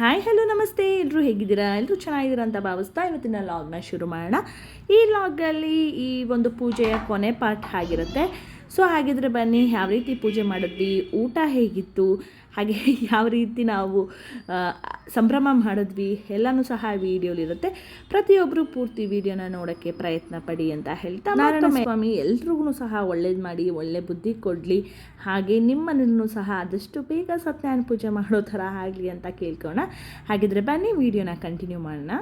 Hi hello ನಮಸ್ತೆ. ಎಲ್ಲರೂ ಹೇಗಿದ್ದೀರಾ? ಎಲ್ಲರೂ ಚೆನ್ನಾಗಿದ್ದೀರಾ ಅಂತ ಭಾವಿಸ್ತಾ ಇವತ್ತಿನ ಲಾಗ್ನ ಶುರು ಮಾಡೋಣ. ಈ ಲಾಗಲ್ಲಿ ಈ ಒಂದು ಪೂಜೆಯ ಕೊನೆ ಪಾರ್ಟ್ ಆಗಿರುತ್ತೆ ಸೊ ಹಾಗಿದ್ರೆ ಬನ್ನಿ, ಯಾವ ರೀತಿ ಪೂಜೆ ಮಾಡಿದ್ವಿ ಊಟ ಹೇಗಿತ್ತು? ಹಾಗೆ ಯಾವ ರೀತಿ ನಾವು ಸಂಭ್ರಮ ಮಾಡಿದ್ವಿ ಎಲ್ಲನೂ ಸಹ ವಿಡಿಯೋಲಿರುತ್ತೆ ಪ್ರತಿಯೊಬ್ಬರು ಪೂರ್ತಿ ವಿಡಿಯೋನ ನೋಡೋಕ್ಕೆ ಪ್ರಯತ್ನ ಪಡಿ ಅಂತ ಹೇಳ್ತಾ ನಾರಾಯಣ ಸ್ವಾಮಿ ಎಲ್ರಿಗೂ ಸಹ ಒಳ್ಳೇದು ಮಾಡಿ ಒಳ್ಳೆ ಬುದ್ಧಿ ಕೊಡಲಿ. ಹಾಗೆ ನಿಮ್ಮನ್ನು ಸಹ ಆದಷ್ಟು ಬೇಗ ಸತ್ಯನಾರಾಯಣ ಪೂಜೆ ಮಾಡೋ ಥರ ಆಗಲಿ ಅಂತ ಕೇಳ್ಕೋಣ ಹಾಗಿದ್ರೆ ಬನ್ನಿ ವಿಡಿಯೋನ ಕಂಟಿನ್ಯೂ ಮಾಡೋಣ.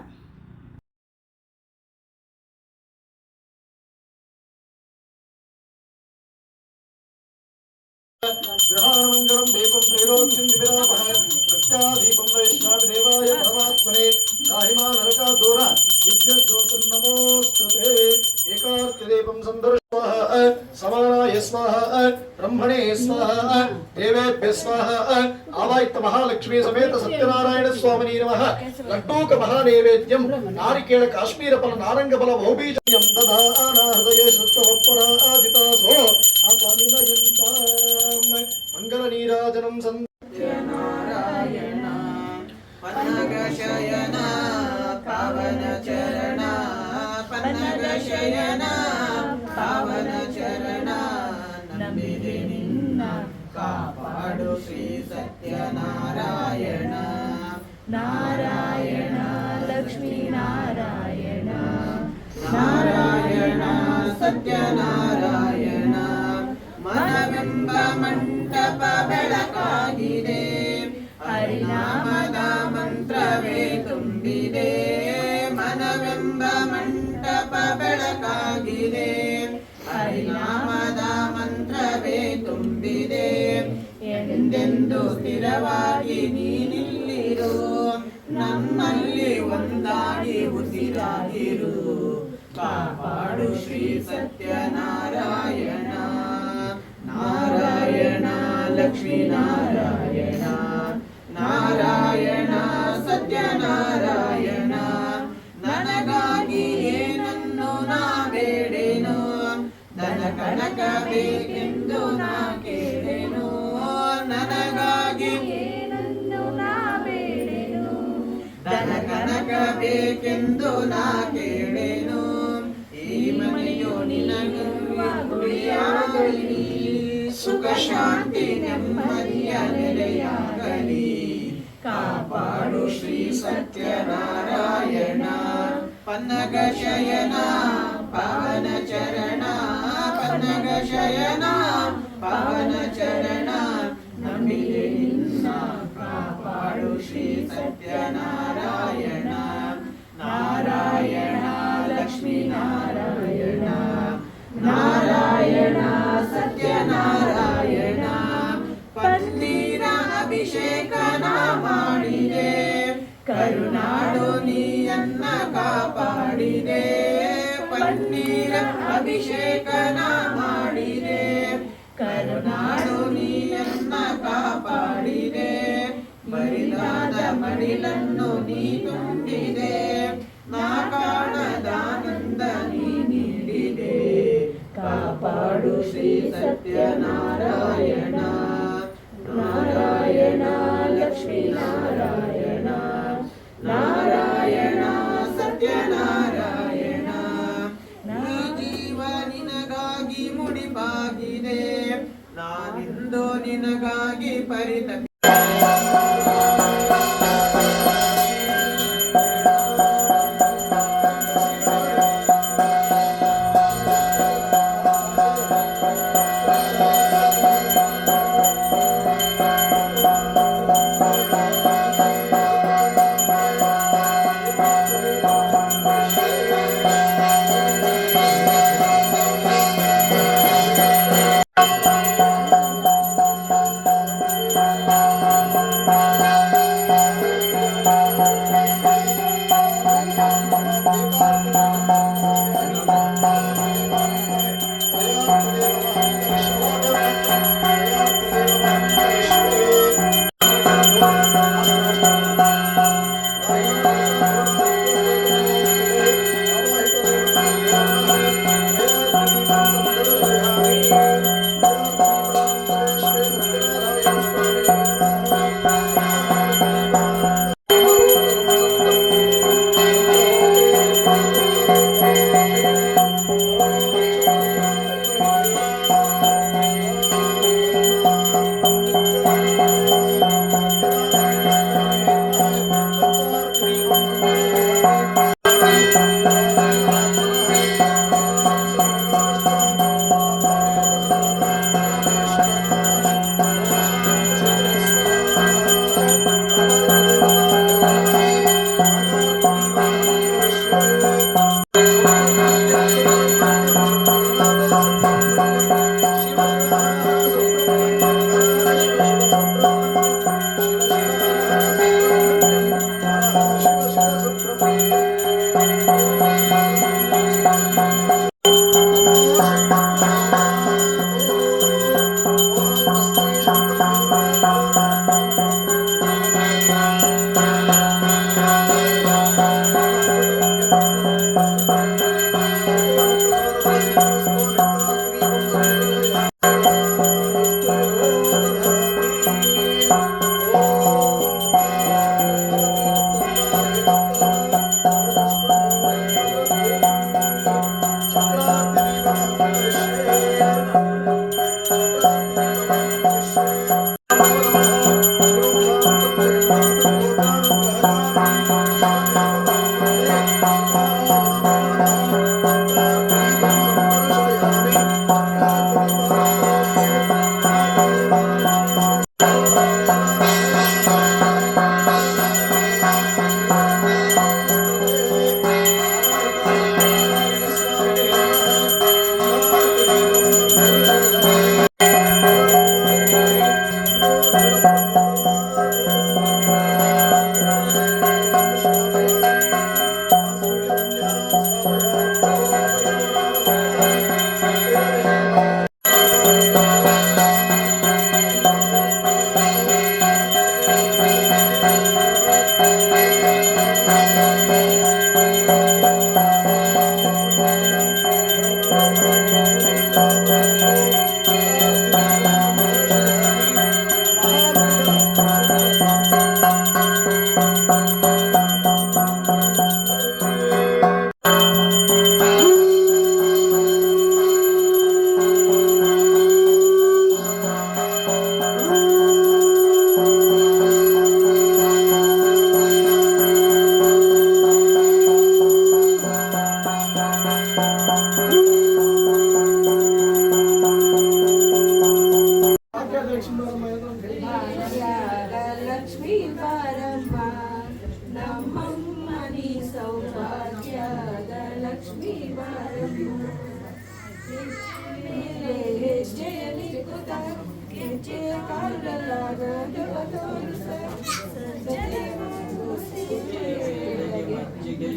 గృహాణమంగళం దీపం త్రైలోక్యం నిమిరాపహ ప్రత్యాదీపం వైష్ణవిదేవాయ పరమాత్మనే. రాహిమా నరకా దూర విద్యోతుర్నమోస్తుతే ఏకార్కదీపం సందర్శ సమానాయ స్వాహ బ్రహ్మణే స్వాహ దేవేభ్య స్వాహ ఆవాయిత్త మహాలక్ష్మీ సమేత సత్యనారాయణ స్వామిని నమ. లడ్డూక మహానైవేద్యం. నారికేళ కాశ్మీర ఫల నారంగ ఫల బహుబీజం దదానా హృదయ శ్రుత్వ పరాజితా సో అపనిలయంతాం மங்கள நீராஜனம் சந்திராயணா பன்னகசயனா பவன சரணா பன்னகசயனா பவನ ಚರಣ ಸ್ಥಿರವಾಗಿ ನೀನಿಲ್ಲಿರು. ನಮ್ಮಲ್ಲಿ ಒಂದಾಗಿ ಉಸಿರಾಗಿರು ಕಾಪಾಡು ಶ್ರೀ ಸತ್ಯನಾರಾಯಣ. ನಾರಾಯಣ, ಲಕ್ಷ್ಮೀನಾರಾಯಣ. ನಾರಾಯಣ ನಾರಾಯಣ ಸತ್ಯನಾರಾಯಣ. ನನಗಾಗಿ ಏನನ್ನು ನಾ ಬೇಡೇನು ದನ ಕನಕ ಬೇಕೆಂದು ನಾ ಬೇಕೆಂದು ನಾ ಕೇಳೇನು. ಈ ಮನೆಯು ನಿನಗಿರುವ ಗುಡಿಯಾಗಲಿ ಸುಖ, ಶಾಂತಿ, ನೆಮ್ಮದಿಯ ನೆಲೆಯಾಗಲಿ. ಕಾಪಾಡು ಶ್ರೀ ಸತ್ಯನಾರಾಯಣ. ಪನ್ನಗ ಶಯನ, ಪವನ ಚರಣ, ಪನ್ನಗ ಶಯನ, ಪವನ ಚರಣ. ನಂಬಿದೆ ನಿನ್ನ ಕಾಪಾಡು ಶ್ರೀ ಸತ್ಯನಾರಾಯಣ ನಾರಾಯಣ ನಾರಾಯಣ, ಸತ್ಯನಾರಾಯಣ ಪತ್ನೀನ ಅಭಿಷೇಕನ ಮಾಡಿದೆ ಕರುನಾಡು ನೀಯನ್ನ ಕಾಪಾಡಿದೆ ಪನ್ನೀರ ಅಭಿಷೇಕನ ಮಾಡಿದೆ ಕರುನಾಡು ನೀಯನ್ನ ಕಾಪಾಡಿದೆ ಬರಿದಾದ ಮಡಿಲನ್ನು ಶ್ರೀ ಸತ್ಯನಾರಾಯಣ. ನಾರಾಯಣ ಲಕ್ಷ್ಮೀ ನಾರಾಯಣ. ನಾರಾಯಣ ಸತ್ಯನಾರಾಯಣ. ಈ ಜೀವ ನಿನಗಾಗಿ ಮುಡಿಪಾಗಿದೆ. ನಾನಿಂದು ನಿನಗಾಗಿ ಪರಿತ ಿ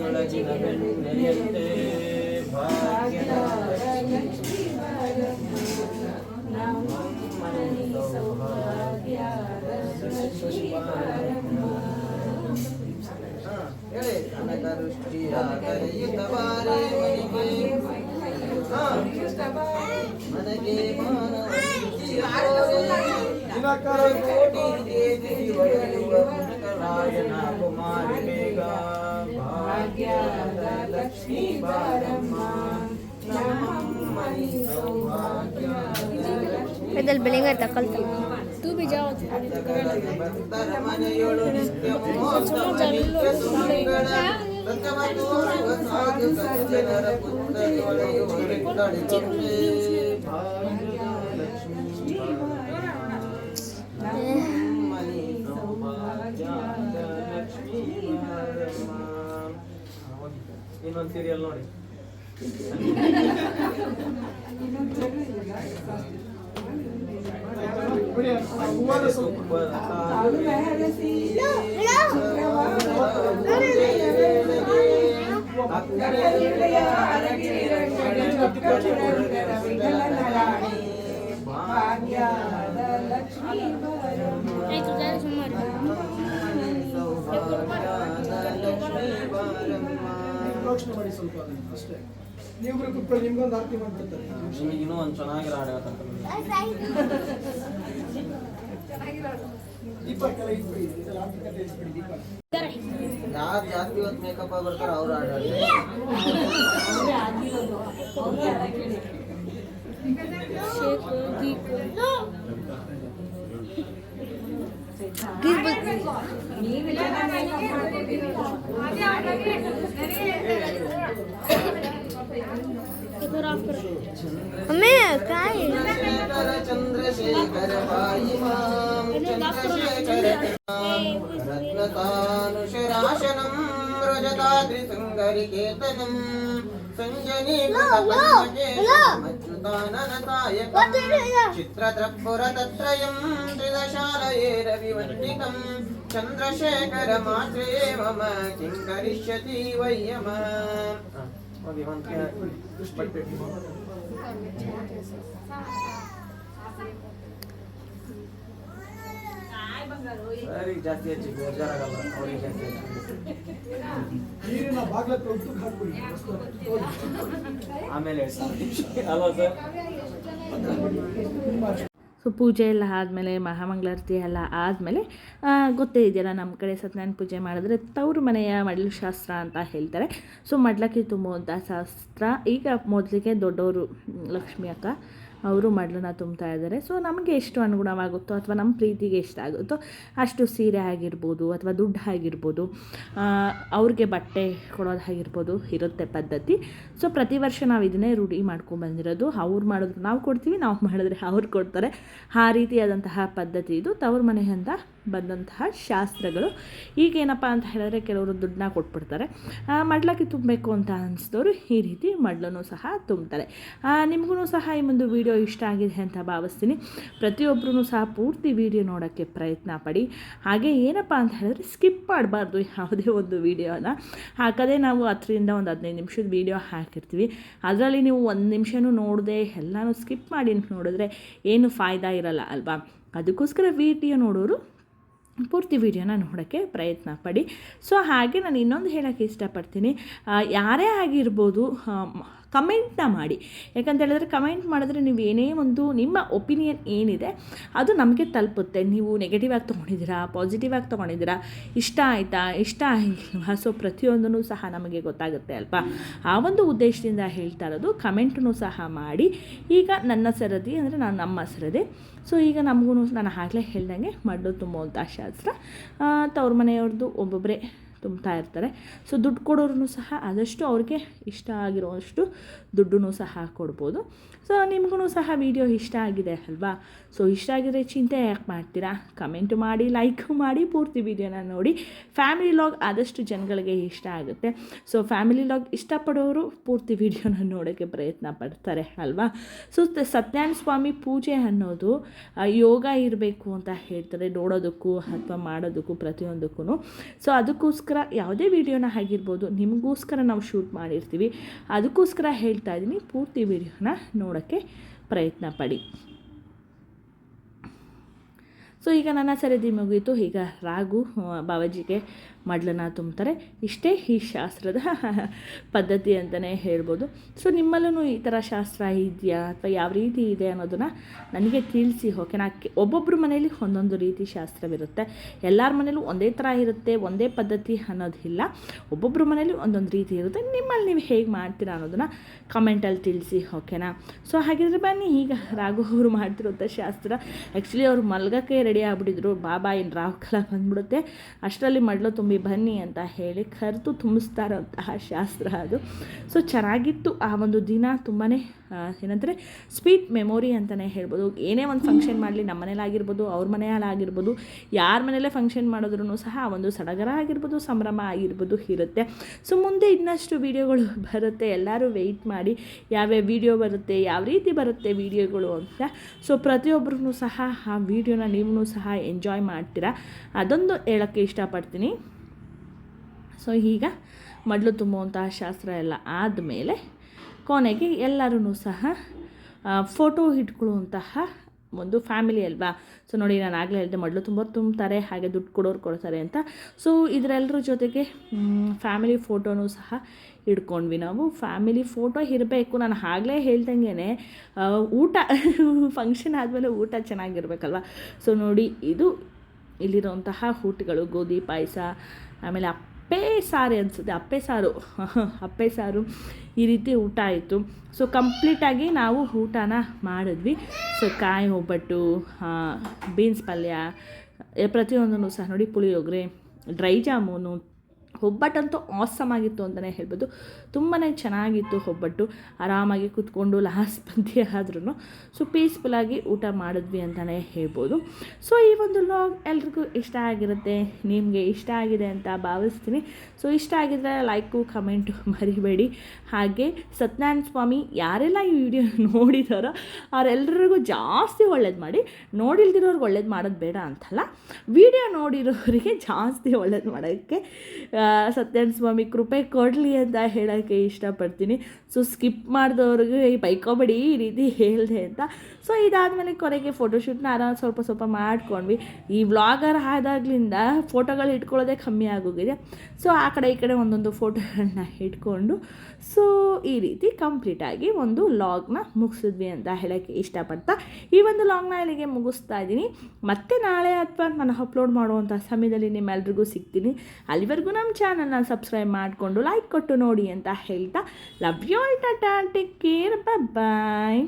ಮಜ್ಜಿಗೆಯೊಳಗಿನ ಬೆಣ್ಣೆಯಂತೆ ಭಾಗ್ಯದ ಹಾ, ಹೇಳಿ ಕನಕ ದೃಷ್ಟಿಯ ಕರೆಯುತ್ತ ಬಾರೆ ಮನೆಗೆ ಹಾ, ಮನೆಗೆ ಮಾನವ ದೃಷ್ಟಿಯ ದಿನಕರ ಕೋಟಿ ತೇಜಿ ಒಡೆಯುವ ಕನಕರಾಯನ ಕುಮಾರಿ ಬೇಗ ಭಾಗ್ಯದ ಲಕ್ಷ್ಮೀ ಬಾರಮ್ಮ ನಮ್ಮಮ್ಮನಿ ಸೌಭಾಗ್ಯದ ಲಕ್ಷ್ಮೀ ಇದ್ರಲ್ಲಿ ಬೆಳಿಗ್ಗೆ ತಕೊಳ್ತ ತೂ ಬೀಜ ಭಕ್ತರ ಮನೆಯೊಳು ನಿತ್ಯ ಇನ್ನೊಂದು ಸೀರಿಯಲ್ ನೋಡಿ ಬಿಡಿ, ಯೋಚನೆ ಮಾಡಿ ಸ್ವಲ್ಪ ಅದನ್ನ. ಅಷ್ಟೇ. ನೀವು ಕುತ್ಕೊಳ್ಳಿ ನಿಮ್ಗೊಂದು ಆರ್ತಿ ಮಾಡ್ಬಿಡ್ತಾರೆ ಇನ್ನೂ ಒಂದು ಚೆನ್ನಾಗಿರೋ ಹಾಡು ಇಟ್ಬಿಡಿ ಇದೆಲ್ಲ ಇಟ್ಬಿಡಿ ದೀಪ. ಯಾರು ಜಾಸ್ತಿ ಇವತ್ತು ಮೇಕಪ್ ಬರ್ತಾರೆ ಅವ್ರು ಹಾಡು हमें काय चंद्रशेखर चंद्रशेखर रत्नतानुशराशनम रजताद्रिसुंदरिकेतनम सन्ताननताय चित्रत्रपुरतत्रयं त्रिदशालये रविवर्णिकम् मम किं करिष्यति वै ಮಮ ಕಿಂ ಕರಿಷ್ಯತಿ ವಯ್ಯಮ ಹೋಗಿ ಒಂದು ಬಟ್ಟೆ ಸರಿ ಜಾಸ್ತಿ ಹೆಚ್ಚಿ ಬೇಜಾರಾಗಲ್ಲ ಅವ್ರಿಗೆ ಜಾಸ್ತಿ ನೀರಿನ ಬಾಗ್ಲ ಉದ್ದಕ್ಕೆ ಹಾಕ್ಬಿಡಿ. ಆಮೇಲೆ ಅಲ್ವಾ ಸರ್. ಸೊ ಪೂಜೆ ಎಲ್ಲ ಆದಮೇಲೆ ಮಹಾಮಂಗಳಾರತಿ ಎಲ್ಲ ಆದಮೇಲೆ ಗೊತ್ತೇ ಇದೆಯಲ್ಲ ನಮ್ಮ ಕಡೆ ಸತ್ಯನಾರಾಯಣ ಪೂಜೆ ಮಾಡಿದ್ರೆ ತವರು ಮನೆಯ ಮಡಲು ಶಾಸ್ತ್ರ ಅಂತ ಹೇಳ್ತಾರೆ. ಸೊ ಮಡ್ಲಕ್ಕಿ ತುಂಬುವಂಥ ಶಾಸ್ತ್ರ. ಈಗ ಮೊದಲಿಗೆ ದೊಡ್ಡವರು ಲಕ್ಷ್ಮಿ ಅಕ್ಕ ಅವರು ಮಡ್ಲನ್ನ ತುಂಬ್ತಾ ಇದ್ದಾರೆ. ಸೊ ನಮಗೆ ಎಷ್ಟು ಅನುಗುಣವಾಗುತ್ತೋ ಅಥವಾ ನಮ್ಮ ಪ್ರೀತಿಗೆ ಎಷ್ಟಾಗುತ್ತೋ ಅಷ್ಟು ಸೀರೆ ಆಗಿರ್ಬೋದು ಅಥವಾ ದುಡ್ಡು ಆಗಿರ್ಬೋದು ಅವ್ರಿಗೆ ಬಟ್ಟೆ ಕೊಡೋದಾಗಿರ್ಬೋದು ಇರುತ್ತೆ ಪದ್ಧತಿ. ಸೊ ಪ್ರತಿ ವರ್ಷ ನಾವು ಇದನ್ನೇ ರೂಢಿ ಮಾಡ್ಕೊಂಡು ಬಂದಿರೋದು. ಅವ್ರು ಮಾಡಿದ್ರೆ ನಾವು ಕೊಡ್ತೀವಿ, ನಾವು ಮಾಡಿದ್ರೆ ಅವ್ರು ಕೊಡ್ತಾರೆ. ಆ ರೀತಿಯಾದಂತಹ ಪದ್ಧತಿ ಇದು. ತವ್ರ ಅಂತ ಬಂದಂತಹ ಶಾಸ್ತ್ರಗಳು. ಈಗೇನಪ್ಪ ಅಂತ ಹೇಳಿದ್ರೆ ಕೆಲವರು ದುಡ್ಡನ್ನ ಕೊಟ್ಬಿಡ್ತಾರೆ. ಮಡ್ಲಕ್ಕೆ ತುಂಬಬೇಕು ಅಂತ ಅನಿಸಿದವರು ಈ ರೀತಿ ಮಡ್ಲನ್ನು ಸಹ ತುಂಬ್ತಾರೆ ನಿಮಗೂ ಸಹ ಈ ಒಂದು ವಿಡಿಯೋ ಇಷ್ಟ ಆಗಿದೆ ಅಂತ ಭಾವಿಸ್ತೀನಿ. ಪ್ರತಿಯೊಬ್ಬರೂ ಸಹ ಪೂರ್ತಿ ವಿಡಿಯೋ ನೋಡೋಕ್ಕೆ ಪ್ರಯತ್ನ ಪಡಿ. ಹಾಗೆ ಏನಪ್ಪ ಅಂತ ಹೇಳಿದ್ರೆ ಸ್ಕಿಪ್ ಮಾಡಬಾರ್ದು ಯಾವುದೇ ಒಂದು ವಿಡಿಯೋನ. ಹಾಕದೆ ನಾವು ಹತ್ತರಿಂದ ಒಂದು ಹದಿನೈದು ನಿಮಿಷದ ವಿಡಿಯೋ ಹಾಕಿರ್ತೀವಿ. ಅದರಲ್ಲಿ ನೀವು ಒಂದು ನಿಮಿಷನೂ ನೋಡದೆ ಎಲ್ಲನೂ ಸ್ಕಿಪ್ ಮಾಡಿ ನೋಡಿದ್ರೆ ಏನು ಫಾಯ್ದಾ ಇರಲ್ಲ ಅಲ್ವಾ? ಅದಕ್ಕೋಸ್ಕರ ವಿಡಿಯೋ ನೋಡೋರು ಪೂರ್ತಿ ವಿಡಿಯೋನ ನೋಡೋಕ್ಕೆ ಪ್ರಯತ್ನ ಪಡಿ. ಸೊ ಹಾಗೆ ನಾನು ಇನ್ನೊಂದು ಹೇಳೋಕ್ಕೆ ಇಷ್ಟಪಡ್ತೀನಿ. ಯಾರೇ ಆಗಿರ್ಬೋದು ಕಮೆಂಟ್ನ ಮಾಡಿ. ಯಾಕಂತ ಹೇಳಿದ್ರೆ ಕಮೆಂಟ್ ಮಾಡಿದ್ರೆ ನೀವು ಏನೇ ಒಂದು ನಿಮ್ಮ ಒಪಿನಿಯನ್ ಏನಿದೆ ಅದು ನಮಗೆ ತಲುಪುತ್ತೆ. ನೀವು ನೆಗೆಟಿವ್ ಆಗಿ ತೊಗೊಂಡಿದ್ದೀರಾ ಪಾಸಿಟಿವ್ ಆಗಿ ತೊಗೊಂಡಿದ್ದೀರಾ, ಇಷ್ಟ ಆಯಿತಾ, ಇಷ್ಟ ಆಗಿಲ್ವಾ? ಸೊ ಪ್ರತಿಯೊಂದೂ ಸಹ ನಮಗೆ ಗೊತ್ತಾಗುತ್ತೆ ಅಲ್ವಾ? ಆ ಒಂದು ಉದ್ದೇಶದಿಂದ ಹೇಳ್ತಾ ಇರೋದು ಕಮೆಂಟನ್ನು ಸಹ ಮಾಡಿ. ಈಗ ನನ್ನ ಸರದಿ ಅಂದರೆ ನಾನು ನಮ್ಮ ಸರದಿ. ಸೊ ಈಗ ನಮಗೂ ನಾನು ಆಗಲೇ ಹೇಳ್ದಂಗೆ ಮಡ್ಲು ತುಂಬುವಂಥ ಶಾಸ್ತ್ರ. ತವ್ರ ಮನೆಯವ್ರದ್ದು ಒಬ್ಬೊಬ್ಬರೇ ತುಂಬ್ತಾ ಇರ್ತಾರೆ. ಸೊ ದುಡ್ಡು ಕೊಡೋರು ಸಹ ಆದಷ್ಟು ಅವ್ರಿಗೆ ಇಷ್ಟ ಆಗಿರೋಷ್ಟು ದುಡ್ಡು ಸಹ ಕೊಡ್ಬೋದು. ಸೊ ನಿಮಗೂ ಸಹ ವಿಡಿಯೋ ಇಷ್ಟ ಆಗಿದೆ ಅಲ್ವಾ? ಸೊ ಇಷ್ಟ ಆಗಿದ್ರೆ ಚಿಂತೆ ಯಾಕೆ ಮಾಡ್ತೀರಾ? ಕಮೆಂಟ್ ಮಾಡಿ ಲೈಕ್ ಮಾಡಿ, ಪೂರ್ತಿ ವಿಡಿಯೋನ ನೋಡಿ. ಫ್ಯಾಮಿಲಿ ಲಾಗ್ ಆದಷ್ಟು ಜನಗಳಿಗೆ ಇಷ್ಟ ಆಗುತ್ತೆ. ಸೊ ಫ್ಯಾಮಿಲಿ ಲಾಗ್ ಇಷ್ಟಪಡೋರು ಪೂರ್ತಿ ವಿಡಿಯೋನ ನೋಡೋಕ್ಕೆ ಪ್ರಯತ್ನ ಪಡ್ತಾರೆ ಅಲ್ವಾ? ಸೊ ಸತ್ಯನಾರಾಯಣ ಸ್ವಾಮಿ ಪೂಜೆ ಅನ್ನೋದು ಯೋಗ ಇರಬೇಕು ಅಂತ ಹೇಳ್ತಾರೆ ನೋಡೋದಕ್ಕೂ ಅಥವಾ ಮಾಡೋದಕ್ಕೂ ಪ್ರತಿಯೊಂದಕ್ಕೂ ಸೊ ಅದಕ್ಕೋಸ್ಕರ ಯಾವುದೇ ವಿಡಿಯೋನ ಆಗಿರ್ಬೋದು, ನಿಮಗೋಸ್ಕರ ನಾವು ಶೂಟ್ ಮಾಡಿರ್ತೀವಿ. ಅದಕ್ಕೋಸ್ಕರ ಹೇಳ್ತಾ ಇದ್ದೀನಿ, ಪೂರ್ತಿ ವಿಡಿಯೋನ ನೋಡೋಕ್ಕೆ ಪ್ರಯತ್ನ ಪಡಿ. ಸೊ ಈಗ ನನ್ನ ಸರದಿ ಮುಗೀತು. ಈಗ ರಾಗು ಬಾವಾಜಿಗೆ ಮಡ್ಲನ್ನ ತುಂಬ್ತಾರೆ. ಇಷ್ಟೇ ಈ ಶಾಸ್ತ್ರದ ಪದ್ಧತಿ ಅಂತಲೇ ಹೇಳ್ಬೋದು. ಸೊ ನಿಮ್ಮಲ್ಲೂ ಈ ಥರ ಶಾಸ್ತ್ರ ಇದೆಯಾ? ಅಥವಾ ಯಾವ ರೀತಿ ಇದೆ ಅನ್ನೋದನ್ನು ನನಗೆ ತಿಳಿಸಿ ಓಕೆನಾ ಒಬ್ಬೊಬ್ಬರು ಮನೇಲಿ ಒಂದೊಂದು ರೀತಿ ಶಾಸ್ತ್ರವಿರುತ್ತೆ. ಎಲ್ಲರ ಮನೇಲೂ ಒಂದೇ ಥರ ಇರುತ್ತೆ, ಒಂದೇ ಪದ್ಧತಿ ಅನ್ನೋದಿಲ್ಲ. ಒಬ್ಬೊಬ್ಬರ ಮನೇಲಿ ಒಂದೊಂದು ರೀತಿ ಇರುತ್ತೆ. ನಿಮ್ಮಲ್ಲಿ ನೀವು ಹೇಗೆ ಮಾಡ್ತೀರಾ ಅನ್ನೋದನ್ನು ಕಮೆಂಟಲ್ಲಿ ತಿಳಿಸಿ ಓಕೆನಾ ಸೊ ಹಾಗಿದ್ರೆ ಬನ್ನಿ, ಈಗ ರಾಘು ಅವರು ಮಾಡ್ತಿರೋಂಥ ಶಾಸ್ತ್ರ. ಆ್ಯಕ್ಚುಲಿ ಅವರು ಮಲ್ಗಕ್ಕೆ ರೆಡಿ ಆಗಿಬಿಟ್ಟಿದ್ರು. ಬಾಬಾ ಏನು ರಾಹುಕಾಲ ಬಂದ್ಬಿಡುತ್ತೆ. ಅಷ್ಟರಲ್ಲಿ ಮಡ್ಲು ತುಂಬಿ ಬನ್ನಿ ಅಂತ ಹೇಳಿ ಕರೆದು ತುಂಬಿಸ್ತಾ ಇರೋಂತಹ ಶಾಸ್ತ್ರ ಅದು. ಸೊ ಚೆನ್ನಾಗಿತ್ತು. ಆ ಒಂದು ದಿನ ತುಂಬಾ ಏನಂದರೆ ಸ್ವೀಟ್ ಮೆಮೊರಿ ಅಂತಲೇ ಹೇಳ್ಬೋದು. ಏನೇ ಒಂದು ಫಂಕ್ಷನ್ ಮಾಡಲಿ, ನಮ್ಮ ಮನೇಲಾಗಿರ್ಬೋದು ಅವ್ರ ಮನೆಯಲ್ಲಾಗಿರ್ಬೋದು ಯಾರ ಮನೆಯಲ್ಲೇ ಫಂಕ್ಷನ್ ಮಾಡಿದ್ರೂ ಸಹ ಆ ಒಂದು ಸಡಗರ ಆಗಿರ್ಬೋದು, ಸಂಭ್ರಮ ಆಗಿರ್ಬೋದು, ಇರುತ್ತೆ. ಸೊ ಮುಂದೆ ಇನ್ನಷ್ಟು ವೀಡಿಯೋಗಳು ಬರುತ್ತೆ. ಎಲ್ಲರೂ ವೆಯ್ಟ್ ಮಾಡಿ ಯಾವ್ಯಾವ ವೀಡಿಯೋ ಬರುತ್ತೆ, ಯಾವ ರೀತಿ ಬರುತ್ತೆ ವೀಡಿಯೋಗಳು ಅಂತ. ಸೊ ಪ್ರತಿಯೊಬ್ಬರೂ ಸಹ ಆ ವೀಡಿಯೋನ ನೀವು ಸಹ ಎಂಜಾಯ್ ಮಾಡ್ತೀರಾ. ಅದೊಂದು ಹೇಳೋಕ್ಕೆ ಇಷ್ಟಪಡ್ತೀನಿ. ಸೊ ಈಗ ಮಡ್ಲು ತುಂಬುವಂತಹ ಶಾಸ್ತ್ರ ಎಲ್ಲ ಆದಮೇಲೆ ಕೊನೆಗೆ ಎಲ್ಲರೂ ಸಹ ಫೋಟೋ ಇಟ್ಕೊಳ್ಳುವಂತಹ ಒಂದು ಫ್ಯಾಮಿಲಿ ಅಲ್ವಾ? ಸೊ ನೋಡಿ, ನಾನು ಆಗಲೇ ಹೇಳಿದೆ, ಮಡಲು ತುಂಬ ತುಂಬ್ತಾರೆ, ಹಾಗೆ ದುಡ್ಡು ಕೊಡೋರು ಕೊಡ್ತಾರೆ ಅಂತ. ಸೊ ಇದರೆಲ್ಲರ ಜೊತೆಗೆ ಫ್ಯಾಮಿಲಿ ಫೋಟೋನೂ ಸಹ ಹಿಡ್ಕೊಂಡ್ವಿ ನಾವು. ಫ್ಯಾಮಿಲಿ ಫೋಟೋ ಇರಬೇಕು, ನಾನು ಆಗಲೇ ಹೇಳ್ದಂಗೆ ಊಟ ಫಂಕ್ಷನ್ ಆದಮೇಲೆ ಊಟ ಚೆನ್ನಾಗಿರ್ಬೇಕಲ್ವ? ಸೊ ನೋಡಿ, ಇದು ಇಲ್ಲಿರುವಂತಹ ಊಟಗಳು, ಗೋಧಿ, ಪಾಯಸ, ಆಮೇಲೆ ಸಾರು ಅನಿಸುತ್ತೆ, ಅಪ್ಪೆ ಸಾರು. ಅಪ್ಪೆ ಸಾರು ಈ ರೀತಿ ಊಟ ಆಯಿತು. ಸೊ ಕಂಪ್ಲೀಟಾಗಿ ನಾವು ಊಟನ ಮಾಡಿದ್ವಿ. ಸೊ ಕಾಯಿ ಒಬ್ಬಟ್ಟು ಬೀನ್ಸ್ ಪಲ್ಯ ಪ್ರತಿಯೊಂದನ್ನು ಸಹ ನೋಡಿ, ಪುಳಿಯೋಗರೆ ಡ್ರೈ ಜಾಮೂನು ಒಬ್ಬಟ್ಟಂತೂ ಆಸಮ್ ಆಗಿತ್ತು ಅಂತಲೇ ಹೇಳ್ಬೋದು. ತುಂಬಾ ಚೆನ್ನಾಗಿತ್ತು ಒಬ್ಬಟ್ಟು. ಆರಾಮಾಗಿ ಕೂತ್ಕೊಂಡು ಲಾಸ್ಟ್ ಪಂಕ್ತಿ ಆದ್ರೂ ಸೊ ಪೀಸ್ಫುಲ್ಲಾಗಿ ಊಟ ಮಾಡಿದ್ವಿ ಅಂತಲೇ ಹೇಳ್ಬೋದು. ಸೊ ಈ ಒಂದು ಲಾಗ್ ಎಲ್ರಿಗೂ ಇಷ್ಟ ಆಗಿರುತ್ತೆ, ನಿಮಗೆ ಇಷ್ಟ ಆಗಿದೆ ಅಂತ ಭಾವಿಸ್ತೀನಿ. ಸೊ ಇಷ್ಟ ಆಗಿದ್ರೆ ಲೈಕು ಕಮೆಂಟು ಮರಿಬೇಡಿ. ಹಾಗೆ ಸತ್ಯನಾರಾಯಣ ಸ್ವಾಮಿ ಯಾರೆಲ್ಲ ಈ ವಿಡಿಯೋ ನೋಡಿದಾರೋ ಅವರೆಲ್ಲರಿಗೂ ಜಾಸ್ತಿ ಒಳ್ಳೇದು ಮಾಡಿ, ನೋಡಿಲ್ದಿರೋರ್ಗೆ ಒಳ್ಳೇದು ಮಾಡೋದು ಬೇಡ ಅಂತಲ್ಲ. ವಿಡಿಯೋ ನೋಡಿರೋರಿಗೆ ಜಾಸ್ತಿ ಒಳ್ಳೇದು ಮಾಡೋಕ್ಕೆ ಆ, ಸತ್ಯನಾರಾಯಣ ಸ್ವಾಮಿ ಕೃಪೆ ಕೊಡಲಿ ಅಂತ ಹೇಳೋಕ್ಕೆ ಇಷ್ಟಪಡ್ತೀನಿ. ಸೊ ಸ್ಕಿಪ್ ಮಾಡಿದವ್ರಿಗೆ ಬೈಕೋಬೇಡಿ ಈ ರೀತಿ ಹೇಳಿದೆ ಅಂತ. ಸೊ ಇದಾದಮೇಲೆ ಕೊನೆಗೆ ಫೋಟೋಶೂಟ್ನ ಆರಾಮ ಸ್ವಲ್ಪ ಸ್ವಲ್ಪ ಮಾಡ್ಕೊಂಡ್ವಿ. ಈ ವ್ಲಾಗರ್ ಆದಾಗ್ಲಿಂದ ಫೋಟೋಗಳು ಇಟ್ಕೊಳ್ಳೋದೇ ಕಮ್ಮಿ ಆಗೋಗಿದೆ. ಸೊ ಆ ಕಡೆ ಈ ಕಡೆ ಒಂದೊಂದು ಫೋಟೋಗಳನ್ನ ಇಟ್ಕೊಂಡು ಸೊ ಈ ರೀತಿ ಕಂಪ್ಲೀಟಾಗಿ ಒಂದು ಲಾಗ್ನ ಮುಗಿಸಿದ್ವಿ ಅಂತ ಹೇಳೋಕ್ಕೆ ಇಷ್ಟಪಡ್ತಾ. ಈ ಒಂದು ಲಾಗ್ನ ಇಲ್ಲಿಗೆ ಮುಗಿಸ್ತಾ ಇದ್ದೀನಿ. ಮತ್ತೆ ನಾಳೆ ಅಥವಾ ನಾನು ಅಪ್ಲೋಡ್ ಮಾಡುವಂಥ ಸಮಯದಲ್ಲಿ ನಿಮ್ಮೆಲ್ಲರಿಗೂ ಸಿಗ್ತೀನಿ. ಅಲ್ಲಿವರೆಗೂ ನಮ್ಮ ಚಾನಲ್ನ ಸಬ್ಸ್ಕ್ರೈಬ್ ಮಾಡಿಕೊಂಡು ಲೈಕ್ ಕೊಟ್ಟು ನೋಡಿ ಅಂತ ಹೇಳ್ತಾ love you all tata take care bye